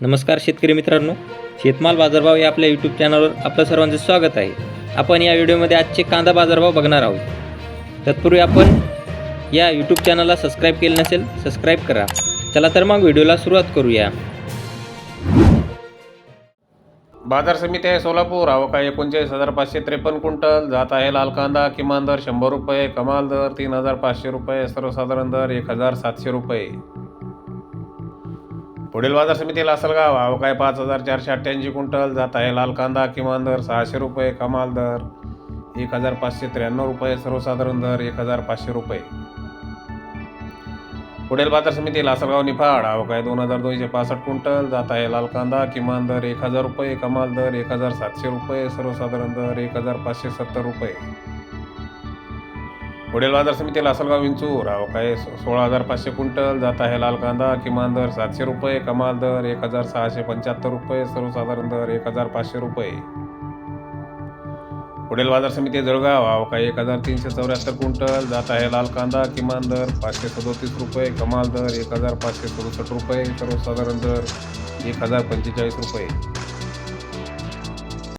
नमस्कार शेतकरी मित्रांनो. शेतमाल बाजारभाव या आपल्या यूट्यूब चॅनलवर आपलं सर्वांचं स्वागत आहे. आपण या व्हिडिओमध्ये आजचे कांदा बाजारभाव बघणार आहोत. तत्पूर्वी आपण या यूट्यूब चॅनलला सबस्क्राईब केलं नसेल सबस्क्राईब करा. चला तर मग व्हिडिओला सुरुवात करूया. बाजार समिती आहे सोलापूर. आवका एकोणचाळीस हजार पाचशे त्रेपन्न क्विंटल. जात आहे लाल कांदा किमान दर शंभर रुपये कमाल दर तीन हजार पाचशे रुपये सर्वसाधारण दर एक हजार सातशे रुपये. पुढील बाजार का भाव आवकाय पाच हजार चारशे अठ्ठ्याऐंशी क्विंटल जात आहे. लाल कांदा किमान दर सहाशे रुपये कमाल दर एक हजार पाचशे त्र्याण्णव रुपये सर्वसाधारण दर एक हजार पाचशे रुपये. पुढील बाजार समिती लासलगाव निफाड. आवकाय दोन हजार दोनशे पासष्ट क्विंटल जात आहे. लाल कांदा किमान दर एक हजार रुपये कमाल दर एक हजार सातशे रुपये सर्वसाधारण दर एक हजार पाचशे सत्तर रुपये. पुढील बाजार समितीला असलगाव विंचूर आवकाय काय सोळा हजार पाचशे क्विंटल जात आहे लाल कांदा किमान दर सातशे रुपये कमाल दर एक हजार सहाशे पंच्याहत्तर रुपये सर्वसाधारण दर एक हजार पाचशे रुपये. पुढील बाजार समिती जळगाव अवकाळी एक हजार तीनशे चौऱ्याहत्तर क्विंटल जात आहे लाल कांदा किमान दर पाचशे सदोतीस रुपये कमाल दर एक हजार पाचशे सदुसष्ट रुपये सर्वसाधारण दर एक हजार पंचेचाळीस रुपये.